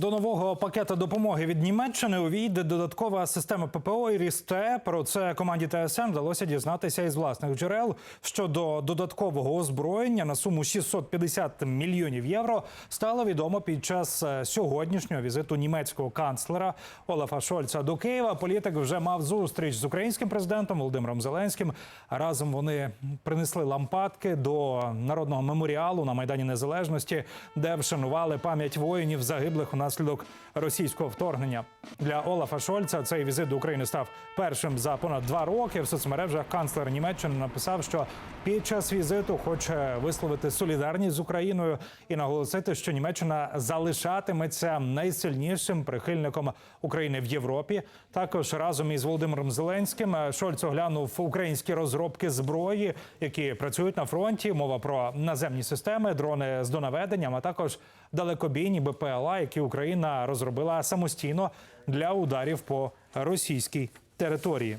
До нового пакету допомоги від Німеччини увійде додаткова система ППО і РІСТЕ. Про це команді ТСН вдалося дізнатися із власних джерел щодо додаткового озброєння на суму 650 мільйонів євро. Стало відомо під час е, сьогоднішнього візиту німецького канцлера Олафа Шольца до Києва. Політик вже мав зустріч з українським президентом Володимиром Зеленським. Разом вони принесли лампадки до народного меморіалу на майдані Незалежності, де вшанували пам'ять воїнів загиблих унаслідок російського вторгнення. Для Олафа Шольца цей візит до України став першим за понад два роки. В соцмережах канцлер Німеччини написав, що під час візиту хоче висловити солідарність з Україною і наголосити, що Німеччина залишатиметься найсильнішим прихильником України в Європі. Також разом із Володимиром Зеленським Шольц оглянув українські розробки зброї, які працюють на фронті. Мова про наземні системи, дрони з донаведенням, а також далекобійні БПЛА, які Україна розробила самостійно для ударів по російській території.